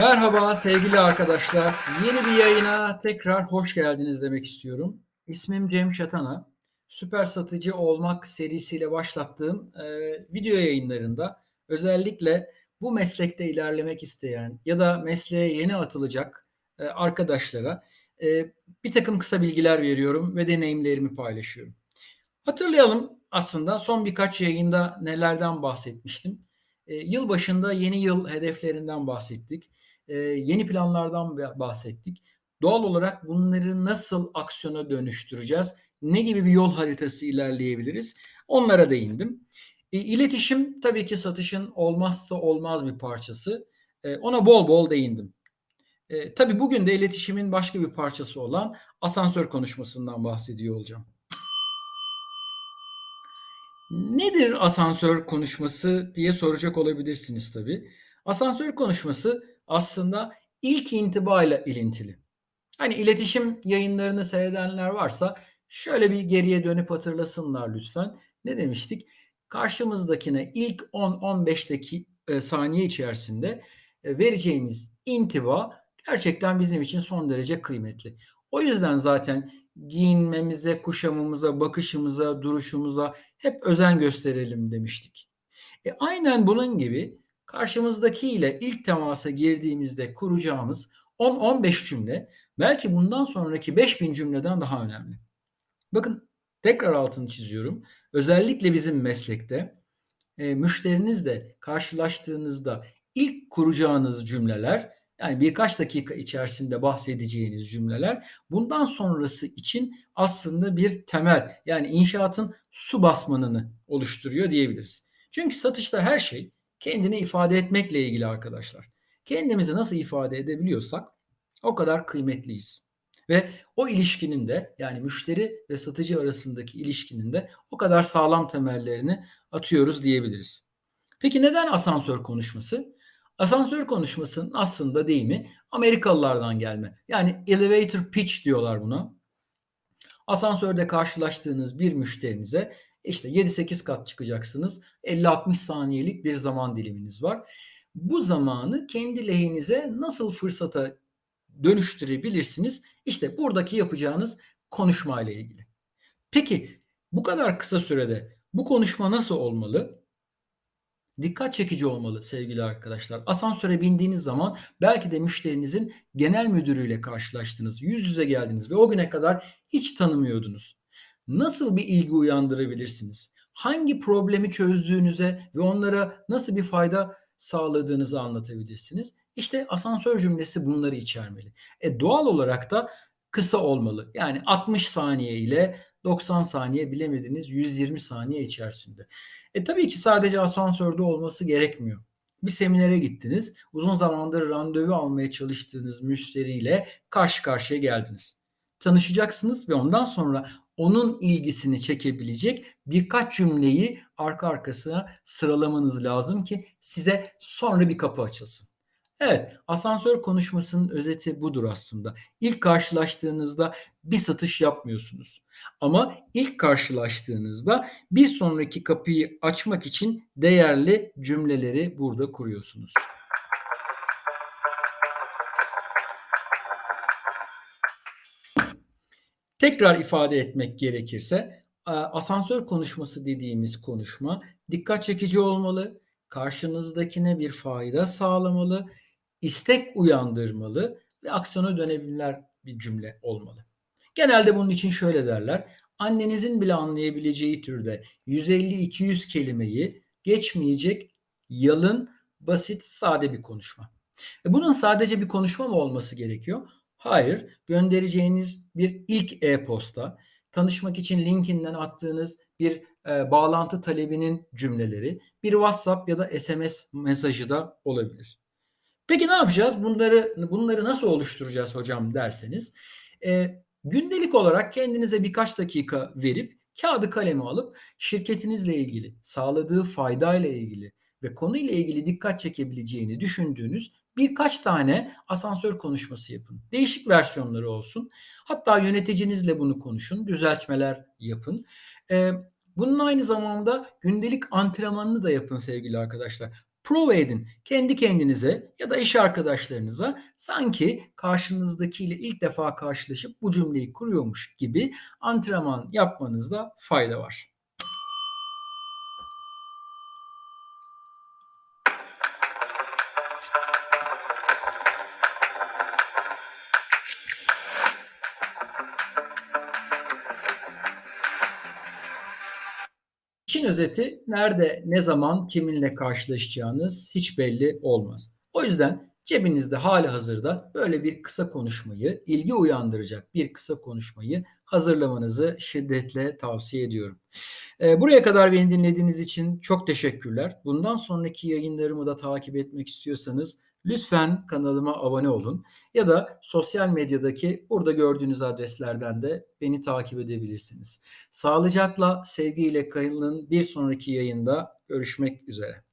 Merhaba sevgili arkadaşlar. Yeni bir yayına tekrar hoş geldiniz demek istiyorum. İsmim Cem Çatana. Süper Satıcı Olmak serisiyle başlattığım e, video yayınlarında özellikle bu meslekte ilerlemek isteyen ya da mesleğe yeni atılacak e, arkadaşlara e, bir takım kısa bilgiler veriyorum ve deneyimlerimi paylaşıyorum. Hatırlayalım aslında son birkaç yayında nelerden bahsetmiştim. E, yıl başında yeni yıl hedeflerinden bahsettik. E, yeni planlardan bahsettik. Doğal olarak bunları nasıl aksiyona dönüştüreceğiz? Ne gibi bir yol haritası ilerleyebiliriz? Onlara değindim. E, iletişim tabii ki satışın olmazsa olmaz bir parçası. Ona bol bol değindim. Tabii bugün de iletişimin başka bir parçası olan asansör konuşmasından bahsediyor olacağım. Nedir asansör konuşması diye soracak olabilirsiniz tabii. Asansör konuşması aslında ilk intibayla ilintili. Hani iletişim yayınlarını seyredenler varsa şöyle bir geriye dönüp hatırlasınlar lütfen. Ne demiştik? Karşımızdakine ilk 10-15 dakika e, saniye içerisinde e, vereceğimiz intiba gerçekten bizim için son derece kıymetli. O yüzden zaten giyinmemize, kuşamımıza, bakışımıza, duruşumuza hep özen gösterelim demiştik. E aynen bunun gibi karşımızdaki ile ilk temasa girdiğimizde kuracağımız 10-15 cümle belki bundan sonraki 5000 cümleden daha önemli. Bakın tekrar altını çiziyorum. Özellikle bizim meslekte e, müşterinizle karşılaştığınızda ilk kuracağınız cümleler yani birkaç dakika içerisinde bahsedeceğiniz cümleler bundan sonrası için aslında bir temel yani inşaatın su basmanını oluşturuyor diyebiliriz. Çünkü satışta her şey kendini ifade etmekle ilgili arkadaşlar. Kendimizi nasıl ifade edebiliyorsak o kadar kıymetliyiz. Ve o ilişkinin de yani müşteri ve satıcı arasındaki ilişkinin de o kadar sağlam temellerini atıyoruz diyebiliriz. Peki neden asansör konuşması? Asansör konuşmasının aslında deyimi Amerikalılardan gelme. Yani elevator pitch diyorlar buna. Asansörde karşılaştığınız bir müşterinize işte 7-8 kat çıkacaksınız. 50-60 saniyelik bir zaman diliminiz var. Bu zamanı kendi lehinize nasıl fırsata dönüştürebilirsiniz? İşte buradaki yapacağınız konuşma ile ilgili. Peki bu kadar kısa sürede bu konuşma nasıl olmalı? Dikkat çekici olmalı sevgili arkadaşlar. Asansöre bindiğiniz zaman belki de müşterinizin genel müdürüyle karşılaştınız. Yüz yüze geldiniz ve o güne kadar hiç tanımıyordunuz. Nasıl bir ilgi uyandırabilirsiniz? Hangi problemi çözdüğünüze ve onlara nasıl bir fayda sağladığınızı anlatabilirsiniz. İşte asansör cümlesi bunları içermeli. E doğal olarak da kısa olmalı. Yani 60 saniye ile 90 saniye bilemediniz 120 saniye içerisinde. E tabii ki sadece asansörde olması gerekmiyor. Bir seminere gittiniz. Uzun zamandır randevu almaya çalıştığınız müşteriyle karşı karşıya geldiniz. Tanışacaksınız ve ondan sonra onun ilgisini çekebilecek birkaç cümleyi arka arkasına sıralamanız lazım ki size sonra bir kapı açılsın. Evet, asansör konuşmasının özeti budur aslında. İlk karşılaştığınızda bir satış yapmıyorsunuz. Ama ilk karşılaştığınızda bir sonraki kapıyı açmak için değerli cümleleri burada kuruyorsunuz. Tekrar ifade etmek gerekirse asansör konuşması dediğimiz konuşma dikkat çekici olmalı, karşınızdakine bir fayda sağlamalı istek uyandırmalı ve aksiyona dönebilir bir cümle olmalı. Genelde bunun için şöyle derler. Annenizin bile anlayabileceği türde 150-200 kelimeyi geçmeyecek yalın, basit, sade bir konuşma. E bunun sadece bir konuşma mı olması gerekiyor? Hayır. Göndereceğiniz bir ilk e-posta, tanışmak için linkinden attığınız bir e, bağlantı talebinin cümleleri, bir WhatsApp ya da SMS mesajı da olabilir. Peki ne yapacağız? Bunları bunları nasıl oluşturacağız hocam derseniz e, gündelik olarak kendinize birkaç dakika verip kağıdı kalemi alıp şirketinizle ilgili, sağladığı faydayla ilgili ve konuyla ilgili dikkat çekebileceğini düşündüğünüz birkaç tane asansör konuşması yapın. Değişik versiyonları olsun. Hatta yöneticinizle bunu konuşun, düzeltmeler yapın. Ee, bunun aynı zamanda gündelik antrenmanını da yapın sevgili arkadaşlar Prova edin. Kendi kendinize ya da iş arkadaşlarınıza sanki karşınızdakiyle ilk defa karşılaşıp bu cümleyi kuruyormuş gibi antrenman yapmanızda fayda var. İşin özeti nerede, ne zaman, kiminle karşılaşacağınız hiç belli olmaz. O yüzden cebinizde hali hazırda böyle bir kısa konuşmayı, ilgi uyandıracak bir kısa konuşmayı hazırlamanızı şiddetle tavsiye ediyorum. Ee, buraya kadar beni dinlediğiniz için çok teşekkürler. Bundan sonraki yayınlarımı da takip etmek istiyorsanız lütfen kanalıma abone olun ya da sosyal medyadaki burada gördüğünüz adreslerden de beni takip edebilirsiniz. Sağlıcakla, sevgiyle kalın. Bir sonraki yayında görüşmek üzere.